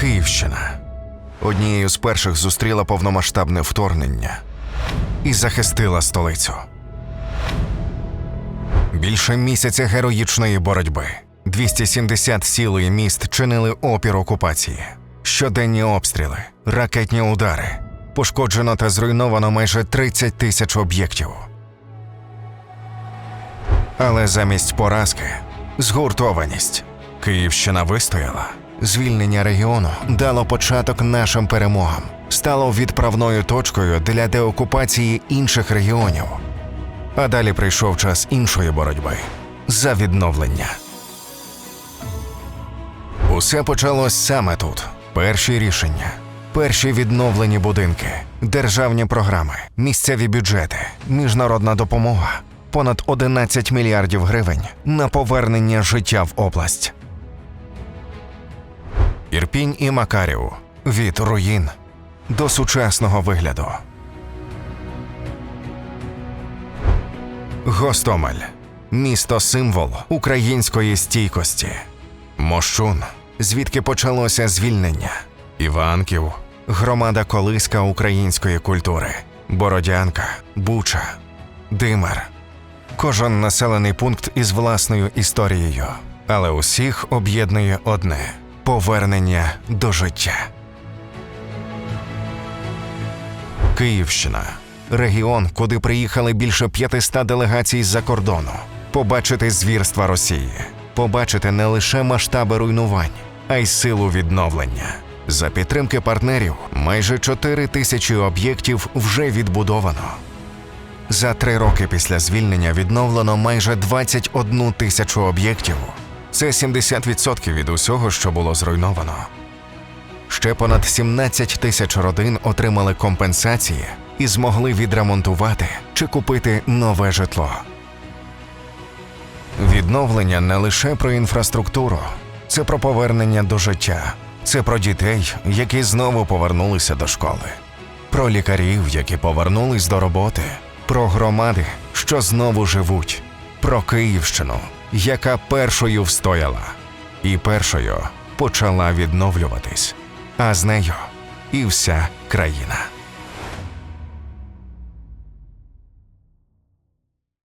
Київщина однією з перших зустріла повномасштабне вторгнення і захистила столицю. Більше місяця героїчної боротьби. 270 сіл і міст чинили опір окупації. Щоденні обстріли, ракетні удари. Пошкоджено та зруйновано майже 30 тисяч об'єктів. Але замість поразки згуртованість. Київщина вистояла. Звільнення регіону дало початок нашим перемогам, стало відправною точкою для деокупації інших регіонів. А далі прийшов час іншої боротьби за відновлення. Усе почалось саме тут. Перші рішення, перші відновлені будинки, державні програми, місцеві бюджети, міжнародна допомога, понад 11 мільярдів гривень на повернення життя в область. Ірпінь і Макарів від руїн до сучасного вигляду. Гостомель місто символ української стійкості. Мощун, звідки почалося звільнення. Іванків громада колиска української культури. Бородянка, Буча, Димер. Кожен населений пункт із власною історією, але усіх об'єднує одне повернення до життя. Київщина регіон, куди приїхали більше 500 делегацій з-за кордону, побачити звірства Росії, побачити не лише масштаби руйнувань, а й силу відновлення. За підтримки партнерів майже 4 тисячі об'єктів вже відбудовано. За три роки після звільнення відновлено майже 21 тисячу об'єктів. Це 70% від усього, що було зруйновано. Ще понад 17 тисяч родин отримали компенсації і змогли відремонтувати чи купити нове житло. Відновлення не лише про інфраструктуру, це про повернення до життя, це про дітей, які знову повернулися до школи, про лікарів, які повернулись до роботи, про громади, що знову живуть, про Київщину, яка першою встояла і першою почала відновлюватись, а з нею і вся країна.